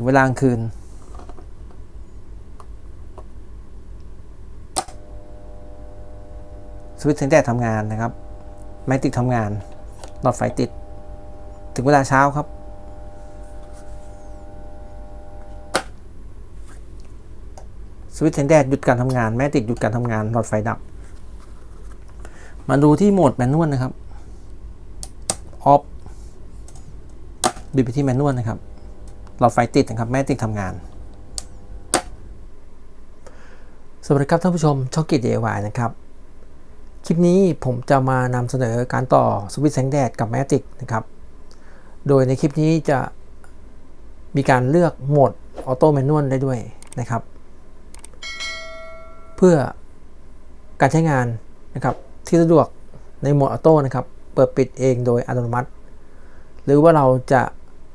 ถึงเวลากลางคืน สวิตช์แสงแดดทำงานนะครับแมกติกทำงานหลอดไฟติด ถึงเวลาเช้าครับ สวิตช์แสงแดดหยุดการทำงาน แมกติกหยุดการทำงานหลอดไฟดับ มาดูที่โหมดแมนนวลนะครับออฟบิดไปที่แมนนวลนะครับ หลอดไฟติดนะครับแมกติกทำงาน สวัสดีครับท่านผู้ชมช่องกิจเอวายนะครับ คลิปนี้ผมจะมานำเสนอการต่อสวิตช์แสงแดดกับแมติกนะครับ โดยในคลิปนี้จะมีการเลือกโหมดออโต้แมนนวลได้ด้วยนะครับ เพื่อการใช้งานนะครับที่สะดวกในโหมดออโต้นะครับ เปิดปิดเองโดยอัตโนมัติ หรือว่าเราจะ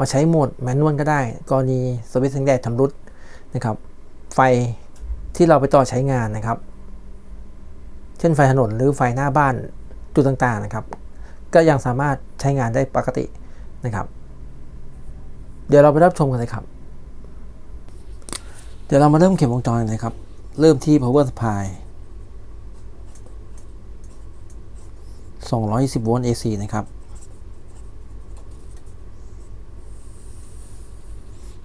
มาใช้โหมดแมนนวลก็ได้ กรณีสวิตช์แสงแดดชำรุดนะครับ ไฟที่เราไปต่อใช้งานนะครับ เช่นไฟถนนหรือไฟหน้าบ้านจุดต่างๆนะครับ ก็ยังสามารถใช้งานได้ปกตินะครับ เดี๋ยวเราไปรับชมกันเลยครับ เดี๋ยวเรามาเริ่มเข็มวงจรกันเลยครับ เริ่มที่ power supply 220โวลต์ AC นะครับ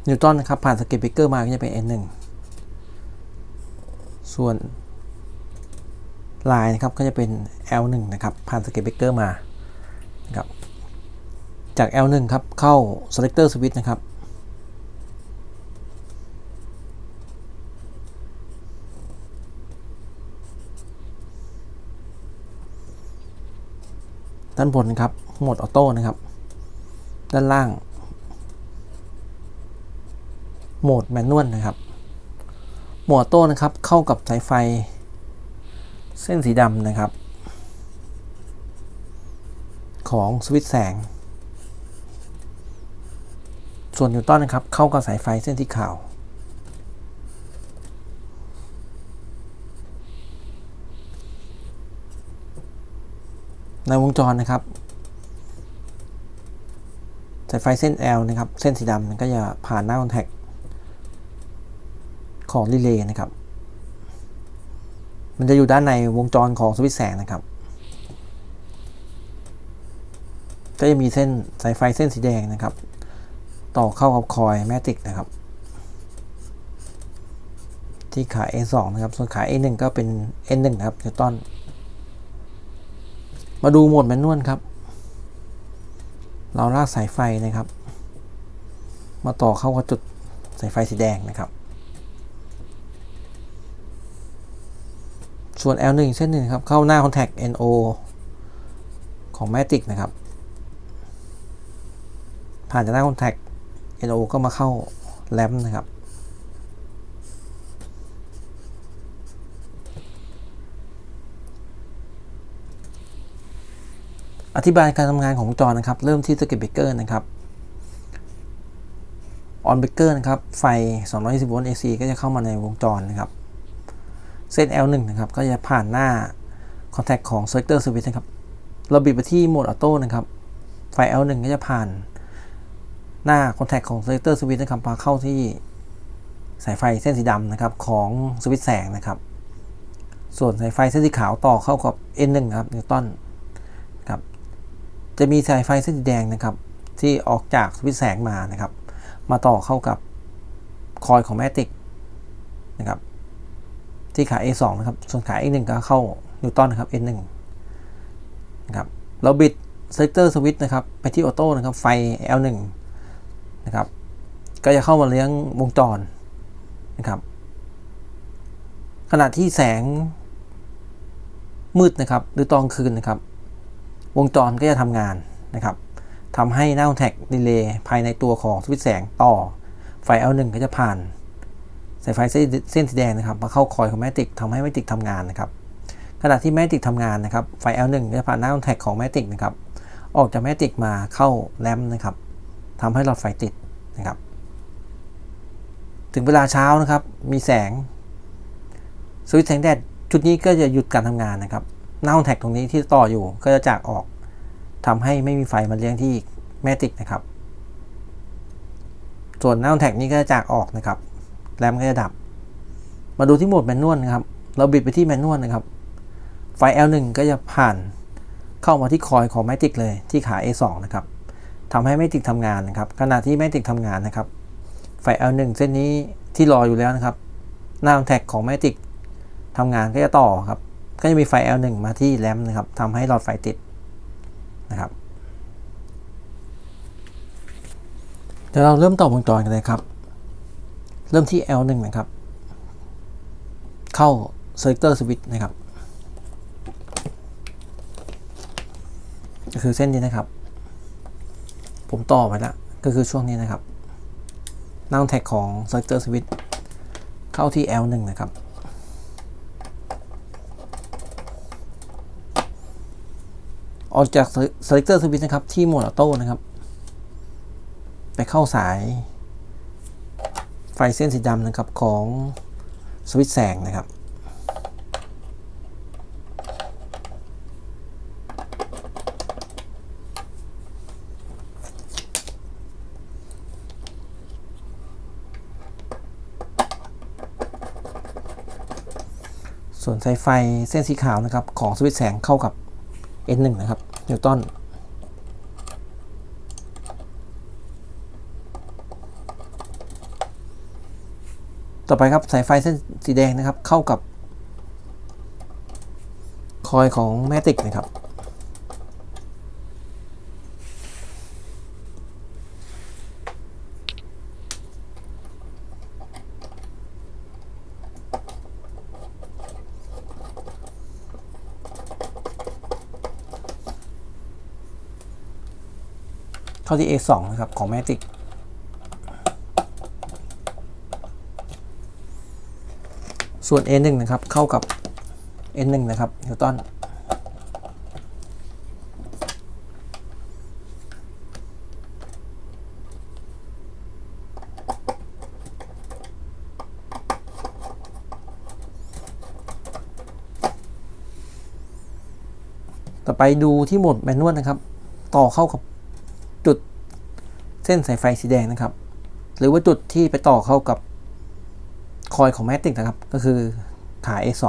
นิวตันนะครับผ่านสเก็ตเบเกอร์มาก็จะเป็น N1 ส่วนลายนะครับก็จะเป็น L1 นะครับผ่านสเก็ตเบเกอร์มานะครับจาก L1 ครับเข้า selector switch นะครับด้านบนครับโหมดออโต้นะครับ ด้านล่าง โหมดแมนนวลนะครับหมดออโต้นะครับเข้ากับสายไฟ เส้นสีดำนะครับ ของสวิตช์แสง ส่วนนิวตันนะครับเข้ากับสายไฟเส้นสีขาวในวงจรนะครับสายไฟเส้น L นะครับ เส้นสีดำมันก็จะผ่านหน้าคอนแทค ของรีเลย์นะครับ มันจะอยู่ด้านในวงจรของสวิตช์แสงนะครับ ก็จะมีเส้นสายไฟเส้นสีแดงนะครับ ต่อเข้ากับคอยแมติกนะครับ ที่ขา A2 นะครับ ส่วนขา A1 ก็เป็น N1 นะครับนิวตันมาดูโหมดแมนนวลครับ เราลากสายไฟนะครับ มาต่อเข้ากับจุดสายไฟสีแดงนะครับ ส่วน L1 เส้นหนึ่งครับ เข้าหน้า Contact NO ของ Matic นะครับ ผ่านจากหน้า Contact NO ก็มาเข้า LAMP นะครับ อธิบายการทำงานของจรนะครับ เริ่มที่ Circuit Breaker นะครับ On Breaker นะครับ ไฟ 220 โวลต์ AC ก็จะเข้ามาในวงจรนะครับ เส้น L1 นะครับ ก็จะผ่านหน้า Contact ของ Selector Switch นะครับ เราบิดไปที่โหมดออโต้นะครับ ไฟ L1 ก็จะผ่านหน้า Contact ของ Selector Switch นะครับมาเข้าที่สายไฟเส้นสีดำนะครับของสวิตช์แสงนะครับ ส่วนสายไฟเส้นสีขาวต่อเข้ากับ N1 ครับนิวตันครับ จะมีสายไฟเส้นสีแดงนะครับ ที่ออกจากสวิตช์แสงมานะครับ มาต่อเข้ากับคอยของแมติกนะครับ ที่ขา A2 นะครับ ส่วนขา A1 ก็เข้านิวตันนะครับ N1 นะครับ เราบิดเซกเตอร์สวิตช์นะครับ ไปที่ออโต้นะครับ ไฟ L1 นะครับ ก็จะเข้ามาเลี้ยงวงจรนะครับ ขณะที่แสงมืดนะครับ หรือตอนคืนนะครับ วงจรก็จะทำงานนะครับทำให้หน้าคอนแทคดีเลย์ภายในตัวของสวิตช์แสงต่อไฟ L1 ก็จะผ่าน สายไฟเส้นสีแดงนะครับมาเข้าคอยของแมติกทำให้แมติกทำงานนะครับขณะที่แมติกทำงานนะครับไฟ L1 จะผ่านหน้าคอนแทคของแมติกนะครับออกจากแมติกมาเข้าแลมนะครับทำให้หลอดไฟติดนะครับ ถึงเวลาเช้านะครับมีแสงสวิตช์แสงแดดชุดนี้ก็จะหยุดการทำงานนะครับหน้าคอนแทคตรงนี้ที่ต่ออยู่ก็จะจากออกทำให้ไม่มีไฟมาเลี้ยงที่แมติกนะครับสส่วนหน้าคอนแทคนี้ก็จะจากออกนะครับ แรมก็จะดับ มาดูที่โหมดแมนนวลนะครับ เราบิดไปที่แมนนวลนะครับ ไฟ L1 ก็จะผ่านเข้ามาที่คอยของแมติกเลยที่ขา A2 นะครับทำให้แมติกทำงานนะครับ ขณะที่แมติกทำงานนะครับ ไฟ L1 เส้นนี้ที่รออยู่แล้วนะครับ หน้าคอนแทคของแมติกทำงานก็จะต่อครับ ก็จะมีไฟ L1 มาที่แรมนะครับทำให้หลอดไฟติดนะครับเดี๋ยวเราเริ่มต่อวงจรกันเลยครับ เริ่มที่ L1 นะครับ เข้า selector switch นะครับ ก็คือเส้นนี้นะครับ ผมต่อไปแล้ว ก็คือช่วงนี้นะครับหน้าแท็กของ selector switch เข้าที่ L1 นะครับ ออกจาก selector switch นะครับ ที่โหมดออโต้นะครับ ไปเข้าสาย ไฟเส้นสีดำนะครับของสวิตช์แสงนะครับ ส่วนสายไฟเส้นสีขาวนะครับของสวิตช์แสงเข้ากับ N1 นะครับนิวตัน ต่อไปครับสายไฟเส้นสีแดงนะครับเข้ากับคอยของแมติกนะครับ เข้าที่ A2 นะครับของ Matic ส่วน A1 นะครับ เข้ากับ N1 นะครับนิวตันต่อไปดูที่โหมดแมนนวลนะครับ ต่อเข้ากับจุดเส้นสายไฟสีแดงนะครับ หรือว่าจุดที่ไปต่อเข้ากับ คอยของแมติกนะครับ ก็คือขา A2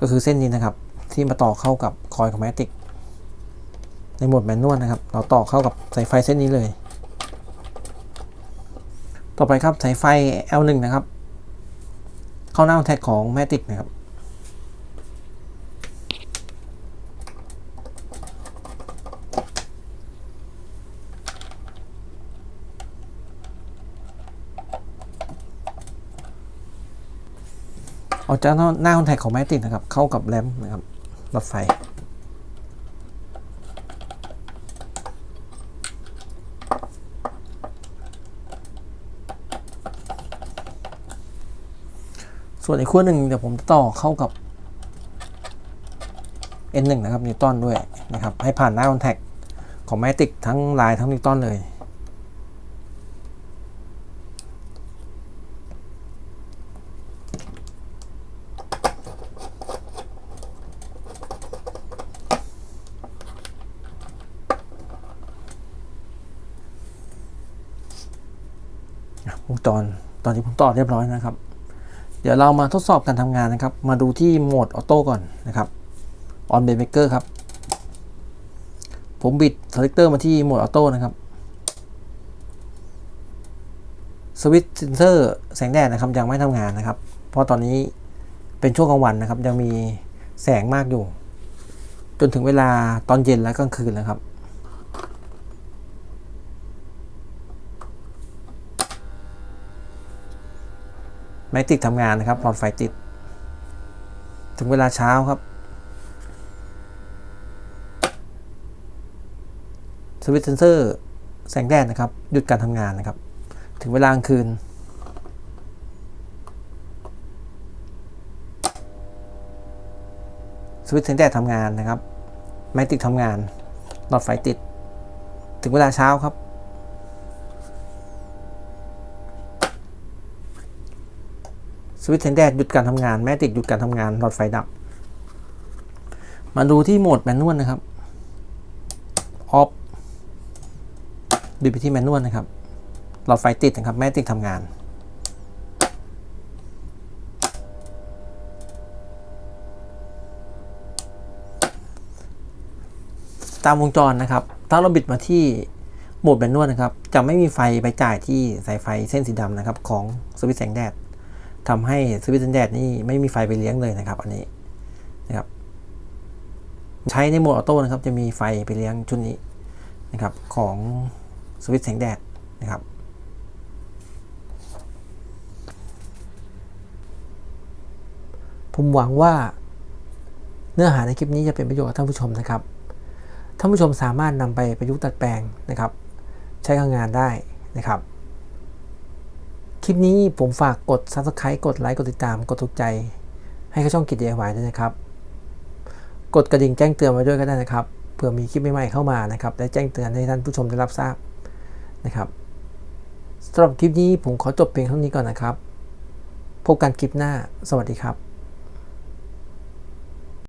ก็คือเส้นนี้นะครับ ที่มาต่อเข้ากับคอยของแมติกในโหมดแมนนวลนะครับ เราต่อเข้ากับสายไฟเส้นนี้เลย ต่อไปครับสายไฟ L1 นะครับ เข้าหน้าแท็กของแมติกนะครับ ออกจากหน้าคอนแทคของแมติกนะครับ เข้ากับแรมนะครับรถไฟส่วนอีกขั้วหนึ่งเดี๋ยวผมจะต่อเข้ากับ N1 นะครับนิวตันด้วยนะครับ ให้ผ่านหน้าคอนแทคของแมติกทั้งลายทั้งนิวตันเลย วงจรตอนนี้ผมต่อเรียบร้อยนะครับ เดี๋ยวเรามาทดสอบการทำงานนะครับ มาดูที่โหมดออโต้ก่อนนะครับ on b a maker ครับ ผมบิด selector มาที่โหมดออโต้นะครับสวิตช์เซนเซอร์แสงแดดนะครับยังไม่ทำงานนะครับ เพราะตอนนี้เป็นช่วงกลางวันนะครับ ยังมีแสงมากอยู่ จนถึงเวลาตอนเย็นและกลางคืนแล้วครับ แมกติกทำงานนะครับหลอดไฟติด ถึงเวลาเช้าครับ สวิตช์เซนเซอร์แสงแดดนะครับ หยุดการทำงานนะครับ ถึงเวลากลางคืน สวิตช์แสงแดดทำงานนะครับ แมกติกทำงานหลอดไฟติด ถึงเวลาเช้าครับ สวิตช์แสงแดดหยุดการทำงาน แม่ติดหยุดการทำงานหลอดไฟดับ มาดูที่โหมดแมนนวลนะครับออฟดูไปที่แมนนวลนะครับหลอดไฟติดนะครับ แม่ติดทำงาน ตามวงจรนะครับ ถ้าเราบิดมาที่โหมดแมนนวลนะครับ จะไม่มีไฟไปจ่ายที่สายไฟเส้นสีดำนะครับ ของสวิตช์แสงแดด ทำให้สวิตช์แสงแดดนี่ไม่มีไฟไปเลี้ยงเลยนะครับ อันนี้นะครับ ใช้ในโหมดออโต้นะครับ จะมีไฟไปเลี้ยงชุดนี้นะครับ ของสวิตช์แสงแดดนะครับผมหวังว่าเนื้อหาในคลิปนี้จะเป็นประโยชน์กับท่านผู้ชมนะครับ ท่านผู้ชมสามารถนำไปประยุกต์ดัดแปลงนะครับ ใช้กับงานได้นะครับ ลิปนี้ผมฝากกด subscribe กดไลค์กดติดตามกดถูกใจ ให้กับช่องกิจ DIY ด้วยนะครับ กดกระดิ่งแจ้งเตือนไว้ด้วยก็ได้นะครับเผื่อมีคลิปใหม่ๆเข้ามานะครับและแจ้งเตือนให้ท่านผู้ชมได้รับทราบนะครับสำหรับคลิปนี้ผมขอจบเพียงเท่านี้ก่อนนะครับ พบกันคลิปหน้า สวัสดีครับ